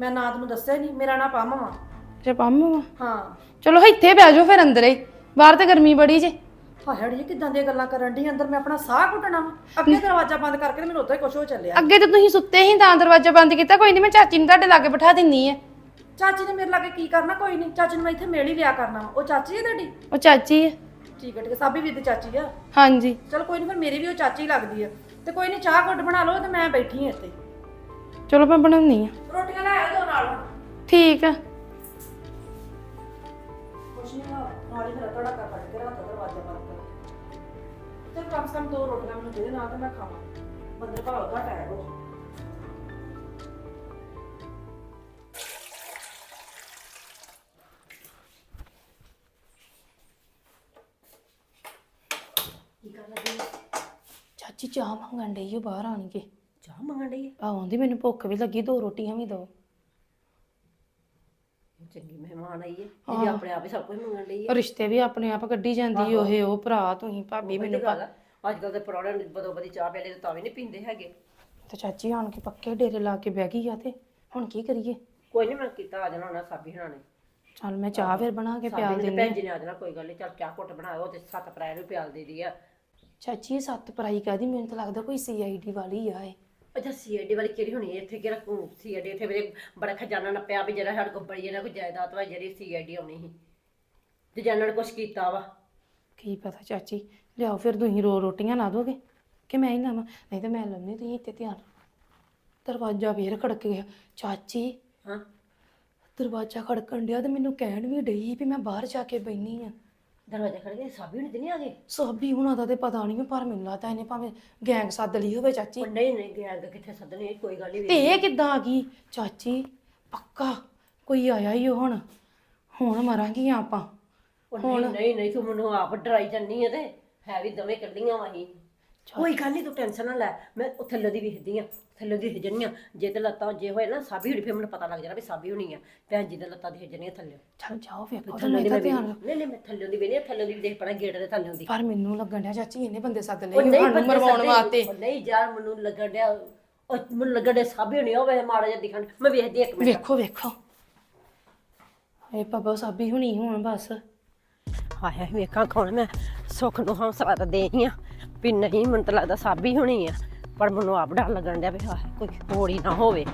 ਮੈਂ ਨਾਂ ਤੈਨੂੰ ਦੱਸਿਆ ਨਹੀਂ ਮੇਰਾ ਨਾਂ ਪੰਮ ਵਾ। ਜੇ ਪੰਮ ਵਾ। ਹਾਂ। ਚਲੋ ਇੱਥੇ ਬਹਿ ਜਾਓ ਫਿਰ ਅੰਦਰ। ਹੀ ਬਾਹਰ ਤੇ ਗਰਮੀ ਬੜੀ ਜੇ। ਹਾਏ ਅੜੀਏ ਕਿਦਾਂ ਦੀਆਂ ਗੱਲਾਂ ਕਰਨ ਡਈ ਅੰਦਰ ਮੈਂ ਆਪਣਾ ਸਾਹ ਘੁੱਟਣਾ ਵਾ। ਅੱਗੇ ਦਰਵਾਜ਼ਾ ਬੰਦ ਕਰਕੇ ਤੇ ਮੈਨੂੰ ਉੱਥੇ ਕੁਝ ਹੋ ਚੱਲਿਆ। ਅੱਗੇ ਤੇ ਤੁਸੀਂ ਸੁੱਤੇ ਸੀ ਤਾਂ ਦਰਵਾਜ਼ਾ ਬੰਦ ਕੀਤਾ ਕੋਈ ਨਹੀਂ ਮੈਂ ਚਾਚੀ ਨੂੰ ਤੁਹਾਡੇ ਲਾਗੇ ਬਿਠਾ ਦਿੰਨੀ ਆ। ਚਾਚੀ ਨੇ ਮੇਰੇ ਲਾਗੇ ਕੀ ਕਰਨਾ? ਕੋਈ ਨਹੀਂ ਚਾਚੀ ਨੂੰ ਮੈਂ ਇੱਥੇ ਮਿਲ ਹੀ ਲਿਆ ਕਰਨਾ ਵਾ। ਉਹ ਚਾਚੀ ਹੈ ਤੁਹਾਡੀ? ਉਹ ਚਾਚੀ ਆ। ਠੀਕ ਹੈ ਠੀਕ ਹੈ ਸਾਬੀ ਵੀ ਤੇ ਚਾਚੀ ਆ। ਹਾਂਜੀ। ਚਲ ਕੋਈ ਨਹੀਂ ਫਿਰ ਮੇਰੀ ਵੀ ਉਹ ਚਾਚੀ ਲੱਗਦੀ ਆ। ਤੇ ਕੋਈ ਨਹੀਂ ਚਾਹ ਘੁੱਟ ਬਣਾ ਲਓ ਤੇ ਮੈਂ ਬੈਠੀ ਹਾਂ ਇੱਥੇ। ਚਲੋ ਮੈਂ ਬਣਾਉਣੀ ਆ। ਰੋਟੀਆਂ ਲੈ ਦੋ ਨਾਲ ਠੀਕ ਆ। ਕੁਛ ਨਹੀਂ ਨਾਲ ਹੀ ਮੇਰਾ ਕਰ ਕੱਢ ਕੇ ਰਾਤ ਦਾ ਦਰਵਾਜ਼ਾ ਬੰਦ ਤੇ ਕਮ ਸੇ ਕਮ ਦੋ ਰੋਟੀਆਂ ਮੈਨੂੰ ਦੇ ਦੇ ਨਾਲ ਤੇ ਮੈਂ ਖਾਵਾਂ। ਬੰਦੇ ਭਾਵ ਘਟ ਆਇਆ ਹੋ ਚਾਚੀ ਚਾਹ ਮੰਗਣ ਡਈ ਉਹ ਬਾਹਰ ਆਣ ਕੇ। ਚਾਹ ਮੰਗਣ ਡਈ ਆ? ਆਉਂਦੀ ਮੈਨੂੰ ਭੁੱਖ ਵੀ ਲੱਗੀ ਦੋ ਰੋਟੀਆਂ ਵੀ ਦਿਓ ਚੰਗੀ ਮਹਿਮਾਨ ਆਈ ਹੈ। ਜਿਹੜੀ ਆਪਣੇ ਆਪ ਹੀ ਸਭ ਕੁਝ ਮੰਗਣ ਡਈ ਆ ਰਿਸ਼ਤੇ ਵੀ ਆਪਣੇ ਆਪ ਕੱਢੀ ਜਾਂਦੀ ਉਹੇ ਉਹ ਭਰਾ ਤੁਸੀਂ ਭਾਬੀ ਮੈਨੂੰ ਆ। ਅੱਜ ਕੱਲ ਦੇ ਪਰੌੜਿਆਂ ਨੂੰ ਬਦੋ ਬਦੀ ਚਾਹ ਪਿਆਲੇ ਤੇ ਵੀ ਨਹੀਂ ਪੀਂਦੇ ਹੈਗੇ। ਤੇ ਚਾਚੀ ਆਣ ਕੇ ਪੱਕੇ ਡੇਰੇ ਲਾ ਕੇ ਬਹਿ ਗਈ ਆ ਤੇ ਹੁਣ ਕੀ ਕਰੀਏ? ਕੋਈ ਨਹੀਂ ਮੈਂ ਕੀਤਾ ਆ ਜਾਣਾ ਉਹਨਾਂ ਸਾਬੀ ਹਣਾ ਨੇ। ਚੱਲ ਮੈਂ ਚਾਹ ਫਿਰ ਬਣਾ ਕੇ ਪਿਆਲ ਸਾਬੀ ਨੇ ਦਿੰਦੀ ਭੈਣ ਜੀ ਨੇ ਆ ਜਾਣਾ ਕੋਈ ਗੱਲ ਨਹੀਂ ਚੱਲ ਚਾਹ ਘੁੱਟ ਬਣਾਓ ਤੇ ਸੱਤ ਪਰਾਏ ਨੂੰ ਪਿਆਲ ਦੇ ਦੀ ਆ। ਚਾਚੀ ਇਹ ਸੱਤ ਪਰਾਈ ਕਾਦੀ ਮੈਨੂੰ ਤਾਂ ਲੱਗਦਾ ਕੋਈ ਸੀਆਈਡੀ ਵਾਲੀ ਆ ਇਹ। ਅੱਛਾ ਸੀਆਈਡੀ ਵਾਲੀ ਕਿਹੜੀ ਹੋਣੀ ਹੈ? ਇੱਥੇ ਕਿਹੜਾ ਸੀਆਈਡੀ ਇੱਥੇ ਮੇਰੇ ਬੜਾ ਖਜ਼ਾਨਾ ਨੱਪਿਆ ਵੀ ਜਿਹੜਾ ਸਾਡੇ ਕੋਲ ਬੜੀ ਜਿਹੜਾ ਕੋਈ ਜਾਇਦਾਦ ਵਾ ਜਿਹੜੀ ਸੀਆਈਡੀ ਆਉਣੀ ਸੀ। ਤੇ ਜਾਨਣ ਨੇ ਕੁਛ ਕੀਤਾ ਵਾ। ਕੀ ਪਤਾ ਚਾਚੀ ਲਿਆਓ ਫਿਰ ਤੁਸੀਂ ਰੋ ਰੋਟੀਆਂ ਲਾ ਦੋਗੇ ਕਿ ਮੈਂ ਹੀ ਲਾਵਾਂ? ਨਹੀਂ ਤਾਂ ਮੈਂ ਲੰਮੀ ਤੁਸੀਂ ਇੱਥੇ ਧਿਆਨ ਦਰਵਾਜ਼ਾ ਫੇਰ ਖੜਕ ਗਿਆ। ਚਾਚੀ ਹਾਂ। ਦਰਵਾਜ਼ਾ ਖੜਕਣ ਡਿਆ ਤੇ ਮੈਨੂੰ ਕਹਿਣ ਵੀ ਡਈ ਵੀ ਮੈਂ ਬਾਹਰ ਜਾ ਕੇ ਬੈਣੀ ਆ। ਦਰਵਾਜ਼ਾ ਖੜ ਗਿਆ ਸਾਬੀ ਹੁਣੀ ਤੇ ਨਹੀਂ ਆ ਗਏ ਸਾਬੀ ਹੁਣਾਂ ਦਾ ਤੇ ਪਤਾ ਨਹੀਂ ਪਰ ਮੈਨੂੰ ਲੱਗਦਾ ਇਹਨੇ ਭਾਵੇਂ ਗੈਂਗ ਸੱਦ ਲਈ ਹੋਵੇ ਚਾਚੀ। ਉਹ ਨਹੀਂ ਨਹੀਂ ਗਿਆ ਅੱਗੇ ਕਿੱਥੇ ਸੱਦਣੀ ਕੋਈ ਗੱਲ ਨਹੀਂ ਤੇ ਇਹ ਕਿੱਦਾਂ ਆ ਗਈ? ਚਾਚੀ ਪੱਕਾ? ਕੋਈ ਆਇਆ ਹੀ ਹੁਣ? ਹੁਣ ਮਰਾਂਗੀ ਆਪਾਂ। ਉਹ ਨਹੀਂ ਨਹੀਂ ਨਹੀਂ ਤੂੰ ਮੈਨੂੰ ਆਪ ਡਰਾਈ ਜੰਨੀ ਆ ਤੇ ਹੈ ਵੀ ਦਵੇਂ ਕੱਢੀਆਂ ਵਾਹੀ ਕੋਈ ਗੱਲ ਨਹੀਂ ਤੂੰ ਟੈਨਸ਼ਨ ਨਾ ਲੈ। ਮੈਂ ਉਹ ਥੱਲੇ ਦੀ ਵੇਖਦੀ ਆ ਥੱਲੇ ਦੀ ਹਿਜਣੀਆਂ ਜੇ ਤੇ ਲੱਤਾਂ ਜੇ ਹੋਏ ਨਾ ਸਾਬੀ ਹੁਣੀ ਫਿਰ ਮੈਨੂੰ ਪਤਾ ਲੱਗ ਜਾਣਾ ਵੀ ਸਾਬੀ ਹੁਣੀ ਆ। ਭੈਣ ਜੀ ਦੇ ਲੱਤਾਂ ਦੀ ਹਿਜਣੀਆਂ ਥੱਲੇ। ਚੱਲ ਜਾਓ ਵੇਖੋ ਥੱਲੇ ਮੈਂ ਦੀ ਧਿਆਨ ਵੇਖਦੀ- ਨਹੀਂ ਨਹੀਂ ਮੈਂ ਥੱਲੇ ਦੀ ਆ ਥੱਲੇ ਦੀ ਵੀ ਦੇਖ ਪਣਾ ਗੇਟ ਦੇ ਥੱਲੇ ਦੀ। ਪਰ ਮੈਨੂੰ ਲੱਗਣ ਡਿਆ ਚਾਚੀ ਇਹਨੇ ਬੰਦੇ ਸੱਦ ਉਹ ਲਏ ਨਹੀਂ ਸਾਨੂੰ ਮਰਵਾਉਣ ਵਾਸਤੇ। ਉਹ ਨਹੀਂ ਯਾਰ ਮੈਨੂੰ ਲੱਗਣ ਡਿਆ ਉਹ ਮੈਨੂੰ ਲੱਗਣ ਡਿਆ ਸਾਬੀ ਹੁਣੀ ਹੋਵੇ ਮਾੜਾ ਜਿਹਾ ਦਿਖਣ। ਮੈਂ ਵੇਖਦੀ ਇੱਕ ਮਿੰਟ। ਵੇਖੋ ਵੇਖੋ। ਇਹ ਪਾਪਾ ਸਾਬੀ ਹੁਣੀ ਹੁਣ ਬਸ। ਹਾਏ ਵੇਖਾਂ ਕੌਣ ਮੈਂ। ਸੁੱਖ ਨੂੰ ਹੌਸਲਾ ਤਾਂ ਦੇ ਹੀ ਆ। ਵੀ ਨਹੀਂ, ਮੈਨੂੰ ਤਾਂ ਲੱਗਦਾ ਸਾਬੀ ਹੋਣੀ ਆ। ਪਰ ਮੈਨੂੰ ਆਪ ਡਰ ਲੱਗਣ ਡਿਆ ਵੀ ਆਹ ਕੋਈ ਹੋੜੀ ਨਾ ਹੋਵੇ।